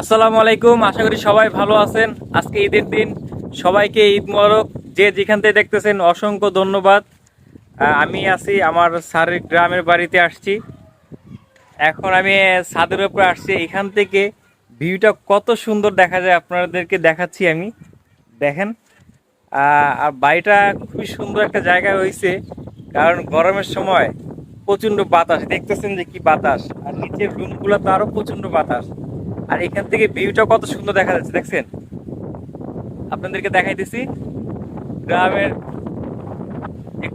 আসসালামু আলাইকুম, আশা করি সবাই ভালো আছেন। আজকে ঈদের দিন, সবাইকে ঈদ মোবারক। যে যেখান থেকে দেখতেছেন, অসংখ্য ধন্যবাদ। আমি আছি আমার স্যারের গ্রামের বাড়িতে আসছি। এখন আমি ছাদের উপরে আসছি। এখান থেকে ভিউটা কত সুন্দর দেখা যায় আপনাদেরকে দেখাচ্ছি আমি। দেখেন আর বাড়িটা খুবই সুন্দর একটা জায়গা হয়েছে। কারণ গরমের সময় প্রচণ্ড বাতাস। দেখতেছেন যে কি বাতাস। আর নিচের রুমগুলো তো আরও প্রচণ্ড বাতাস। আর এখান থেকে ভিউটা কত সুন্দর দেখা যাচ্ছে, দেখছেন? আপনাদেরকে দেখাই দেখাইতেছি, গ্রামের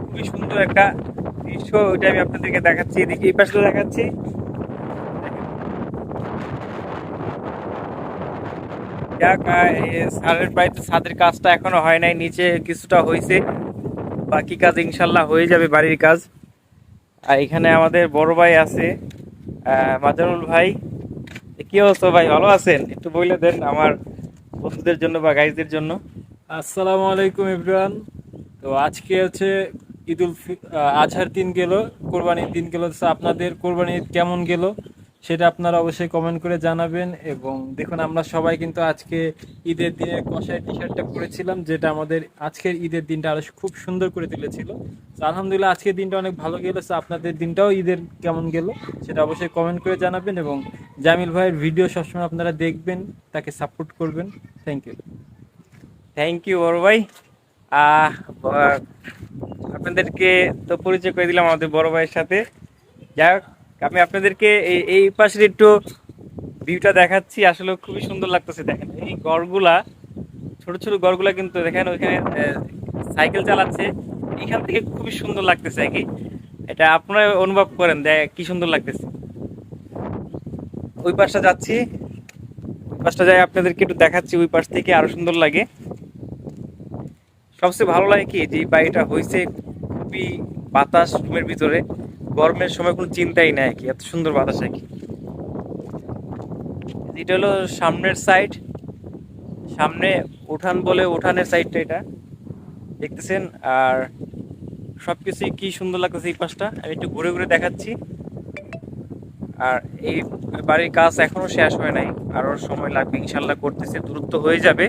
খুবই সুন্দর একটা দৃশ্য, ওইটা আমি আপনাদেরকে দেখাচ্ছি, এদিকে এই পাশে দেখাচ্ছি। যাক ছাদের কাজটা এখনও হয় নাই, নিচে কিছুটা হয়েছে বাকি কাজ ইনশাল্লাহ হয়ে যাবে বাড়ির কাজ। আর এখানে আমাদের বড় ভাই আছে মাজারুল ভাই। কি অবস্থা ভাই? ভালো আছেন? একটু বলে দেন আমার বন্ধুদের জন্য বা গাইজদের জন্য। আসসালামু আলাইকুম ইব্রান। তো আজকে হচ্ছে ঈদুল আজহার দিন গেল, কোরবানির দিন গেল। আপনাদের কোরবানি কেমন গেল? সেটা আপনারা অবশ্যই কমেন্ট করে জানাবেন এবং দেখুন, আমরা সবাই কিন্তু আজকে ঈদের দিনে কষায় টি শার্টটা পরেছিলাম, যেটা আমাদের আজকের ঈদের দিনটা আরও খুব সুন্দর করে তুলেছিল। তো আলহামদুলিল্লাহ, আজকের দিনটা অনেক ভালো গেল। তো আপনাদের দিনটাও ঈদের কেমন গেল, সেটা অবশ্যই কমেন্ট করে জানাবেন এবং জামিল ভাইয়ের ভিডিও সবসময় আপনারা দেখবেন, তাকে সাপোর্ট করবেন। থ্যাংক ইউ থ্যাংক ইউ বড় ভাই। আপনাদেরকে তো পরিচয় করে দিলাম আমাদের বড় ভাইয়ের সাথে। যাই হোক আমি আপনাদেরকে এই পাশের একটু ভিউটা দেখাচ্ছি, আসলে খুবই সুন্দর লাগতেছে, দেখেন। এই গড়গুলা, ছোট ছোট গড়গুলা কিন্তু দেখেন ওইখানে সাইকেল চালাচ্ছে। এখান থেকে খুবই সুন্দর লাগতেছে আর কি। এটা আপনারা অনুভব করেন, দেখ, কি সুন্দর লাগতেছে। ওই পাশটা যাচ্ছি। ওই পাশটা যাই আপনাদেরকে একটু দেখাচ্ছি, ওই পাশ থেকে আরও সুন্দর লাগে। সবচেয়ে ভালো লাগে কি, যে বাড়িটা হয়েছে খুবই বাতাস রুমের ভিতরে। গরমের সময় কোনো চিন্তাই নাই কি, এত সুন্দর বাতাস আর কি। এটা হলো সামনের সাইড সামনে উঠান বলে উঠানের সাইডটা এটা। দেখতেছেন? আর সবকিছুই কি সুন্দর লাগতেছে এই পাশটা? আমি একটু ঘুরে ঘুরে দেখাচ্ছি। আর এই বাড়ির কাজ এখনও শেষ হয় নাই, আরও সময় লাগবে ইনশাল্লাহ করতেছে দূরত্ব হয়ে যাবে।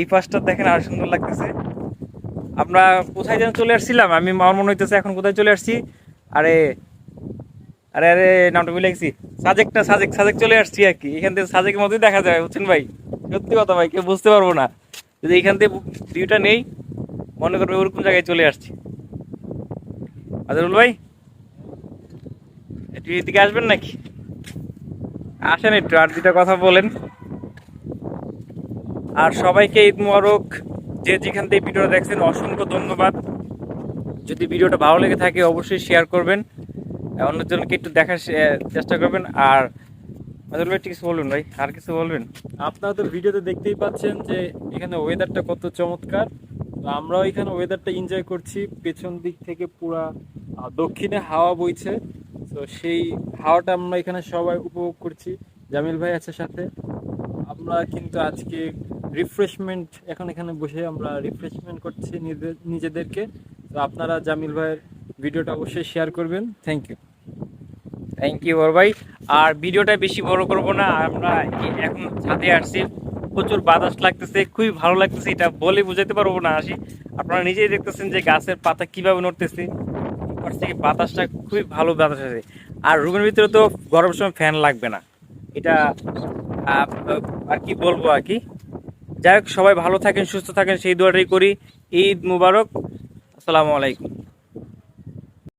এই পাশটা দেখেন আর সুন্দর লাগতেছে। আমরা কোথায় যেন চলে আসছিলাম? আমি, আমার মনে হইতেছে এখন কোথায় চলে আসছি? আরে আরে আরে, নামটা ভুলে গেছি। সাজেক না, সাজেক সাজেক চলে আসছি আর কি। এখান থেকে সাজেকের মধ্যেই দেখা যায়, বুঝছেন ভাই? সত্যি কথা ভাই, কেউ বুঝতে পারব না। যদি এখান থেকে ভিউটা নেই, মনে করবে ওরকম জায়গায় চলে আসছি। আজরুল ভাই? একটু এদিকে আসবেন নাকি? আসেন একটু, আর দুটা কথা বলেন। আর সবাইকে ঈদ মোবারক। যে যেখান থেকে ভিডিওটা দেখছেন, অসংখ্য ধন্যবাদ। যদি ভিডিওটা ভালো লেগে থাকে, অবশ্যই শেয়ার করবেন। অন্যজনকে একটু দেখার চেষ্টা করবেন। আর আজল ভাই কিছু বলবেন ভাই? আর কিছু বলবেন? আপনারা তো ভিডিওতে দেখতেই পাচ্ছেন যে, এখানে ওয়েদারটা কত চমৎকার। আমরাও এখানে ওয়েদারটা এনজয় করছি। পেছন দিক থেকে পুরা দক্ষিণে হাওয়া বইছে। তো সেই হাওয়াটা আমরা এখানে সবাই উপভোগ করছি। জামিল ভাই আছে সাথে। আমরা কিন্তু আজকে রিফ্রেশমেন্ট এখন এখানে বসে আমরা রিফ্রেশমেন্ট করছি নিজেদের নিজেদেরকে। তো আপনারা জামিল ভাইয়ের ভিডিওটা অবশ্যই শেয়ার করবেন। থ্যাংক ইউ থ্যাংক ইউ বড় ভাই। আর ভিডিওটা বেশি বড় করব না, আমরা এখন ছাদে আসছি। প্রচুর বাতাস লাগতেছে, খুবই ভালো লাগতেছে, এটা বলে বুঝাতে পারব না আসি আপনারা নিজেই দেখতেছেন যে গাছের পাতা কীভাবে নড়তেছে। এপাশ থেকে বাতাসটা খুবই ভালো বাতাস আছে আর রুমের ভিতরে তো গরমের সময় ফ্যান লাগবে না। এটা আর কি বলব আর কি? যাই হোক সবাই ভালো থাকেন সুস্থ থাকেন সেই দোয়াটাই করি। ঈদ মুবারক। আসসালামু আলাইকুম।